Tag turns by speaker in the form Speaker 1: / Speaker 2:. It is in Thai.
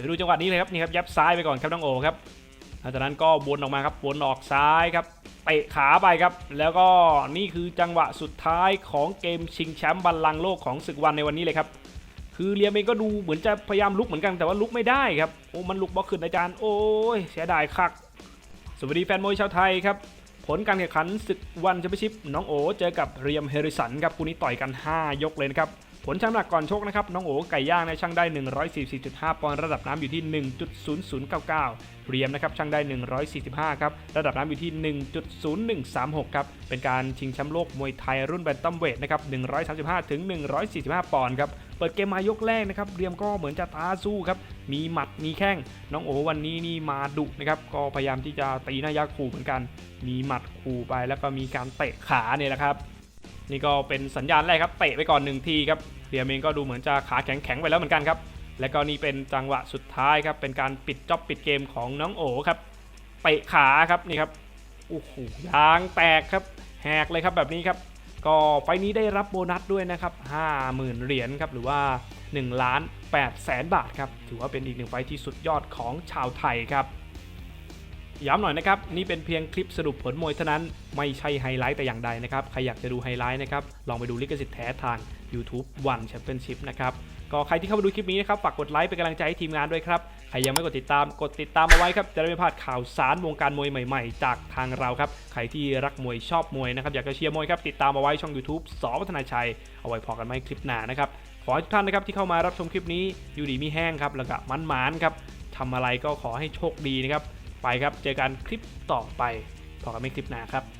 Speaker 1: ดี๋ยวดูจังหวะนี้เลยครับนี่ครับยับซ้ายไปก่อนครับน้องโอครับหลังจากนั้นก็วนออกมาครับวนออกซ้ายครับเตะขาไปครับ แล้วก็นี่คือจังหวะสุดท้ายของเกมชิงแชมป์บัลลังก์โลกของศึกวันในวันนี้เลยครับคือเลียมเองก็ดูเหมือนจะพยายามลุกเหมือนกันแต่ว่าลุกไม่ได้ครับโอ้มันลุกบล็อกขึ้นอาจารย์โอ้ยเสียดายคักสวัสดีแฟนมวยชาวไทยครับผลการแข่งขันศึกวันแชมเปี้ยนชิพน้องโอเจอกับเรียมเฮริสันครับคู่นี้ต่อยกัน 5 ยกเลยนะครับ ผลช่งน้ำหนักก่อนชกนะครับน้องโอไก่ย่างในยช่างได้ 144.5 ปอนด์ระดับน้ำอยู่ที่ 1.0099 เรียมนะครับช่างได้ 145 ครับระดับน้ำอยู่ที่ 1.0136 ครับเป็นการชิงแชมป์โลกมวยไทยรุ่นแบนตัมเวทนะครับ 135 ถึง 145 ปอนด์ครับเปิดเกมมายกแรกนะครับเรียมก็เหมือนจะท้าสู้ครับมีหมัดมีแข้งน้องโอวันนี้นี่มาดุนะครับก็พยายามที่จะตีหน้ายักษ์ขู่เหมือนกัน มีหมัดขู่ไปแล้วก็มีการเตะขาเนี่ยแหละครับ นี่ก็เป็นสัญญาณแรกครับเตะไปก่อนหนึ่งทีครับเรียมเองก็ดูเหมือนจะขาแข็งแข็งไปแล้วเหมือนกันครับ และก็นี่เป็นจังหวะสุดท้ายครับ เป็นการปิดจ็อบปิดเกมของน้องโอครับเตะขาครับนี่ครับโอ้โหยางแตกครับ แหกเลยครับแบบนี้ครับ ก็ไฟนี้ได้รับโบนัสด้วยนะครับ50,000เหรียญครับหรือว่า1ล้าน8แสนบาทครับถือว่าเป็นอีกหนึ่งไฟที่สุดยอดของชาวไทยครับ ย้ำหน่อยนะครับ นี่เป็นเพียงคลิปสรุปผลมวยเท่านั้น ไม่ใช่ไฮไลท์แต่อย่างใดนะครับ ใครอยากจะดูไฮไลท์นะครับ ลองไปดูลิขสิทธิ์แท้ทาง YouTube One Championship นะครับก็ใครที่เข้ามาดูคลิปนี้นะครับ ฝากกดไลค์เป็นกำลังใจให้ทีมงานด้วยครับ ใครยังไม่กดติดตาม กดติดตามเอาไว้ครับ จะได้ไม่พลาดข่าวสารวงการมวยใหม่ๆ จากทางเราครับ ใครที่รักมวยชอบมวยนะครับ อยากจะเชียร์มวยครับ ติดตามเอาไว้ช่อง YouTube สวัฒนาชัย เอาไว้พอกันไหมคลิปหน้านะครับ ขอให้ทุกท่านนะครับที่เข้ามารับชมคลิปนี้อยู่ดีมีแห้งครับ แล้วก็มันหมานๆครับทำอะไรก็ขอให้โชคดีนะครับ ไปครับ เจอกันคลิปต่อไปพอกันไม่คลิปหน้าครับ